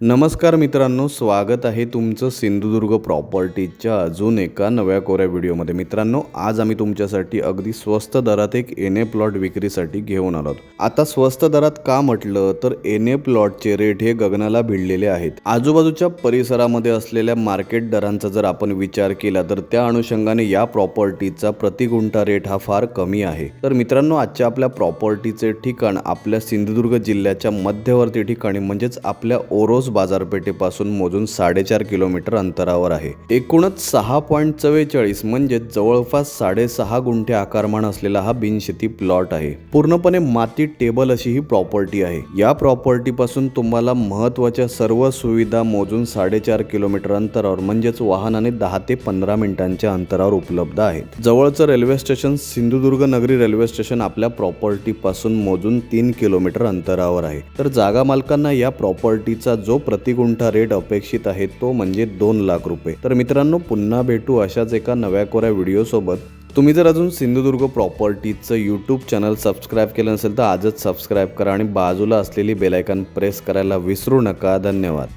नमस्कार मित्रांनो स्वागत आहे तुमचं सिंधुदुर्ग प्रॉपर्टीच्या अजून एका नव्या कोऱ्या व्हिडिओमध्ये. मित्रांनो आज आम्ही तुमच्यासाठी अगदी स्वस्त दरात एक एन ए प्लॉट विक्रीसाठी घेऊन आलो आता स्वस्त दरात का म्हटलं तर एन ए प्लॉटचे रेट हे गगनाला भिडलेले आहेत. आजूबाजूच्या परिसरामध्ये असलेल्या मार्केट दरांचा जर आपण विचार केला तर त्या अनुषंगाने या प्रॉपर्टीचा प्रति गुंठा रेट हा फार कमी आहे. तर मित्रांनो आजच्या आपल्या प्रॉपर्टीचे ठिकाण आपल्या सिंधुदुर्ग जिल्ह्याच्या मध्यवर्ती ठिकाणी म्हणजेच आपल्या ओरोस बाजारपेठेपासून मोजून साडेचार किलोमीटर अंतरावर आहे. एकूणच सहा पॉईंट चव्वेचाळीस म्हणजे जवळपास साडेसहा गुंठे आकारमान असलेला हा बिनशेती प्लॉट आहे. पूर्णपणे माती टेबल अशी ही प्रॉपर्टी आहे. या प्रॉपर्टी पासून तुम्हाला महत्त्वाच्या सर्व सुविधा मोजून साडेचार किलोमीटर अंतरावर म्हणजेच वाहनाने दहा ते पंधरा मिनिटांच्या अंतरावर उपलब्ध आहेत. जवळचं रेल्वे स्टेशन सिंधुदुर्ग नगरी रेल्वे स्टेशन आपल्या प्रॉपर्टी पासून मोजून तीन किलोमीटर अंतरावर आहे. तर जागा मालकांना या प्रॉपर्टीचा जो प्रतिगुंठा रेट अपेक्षित आहे तो म्हणजे दोन लाख रुपये. तर मित्रांनो पुन्हा भेटू अशाच एका नव्या कोऱ्या व्हिडिओसोबत तुम्ही जर अजून सिंधुदुर्ग प्रॉपर्टीजचं यूट्यूब चॅनल सबस्क्राईब केलं नसेल तर आजच सबस्क्राईब करा आणि बाजूला असलेली बेलायकन प्रेस करायला विसरू नका. धन्यवाद.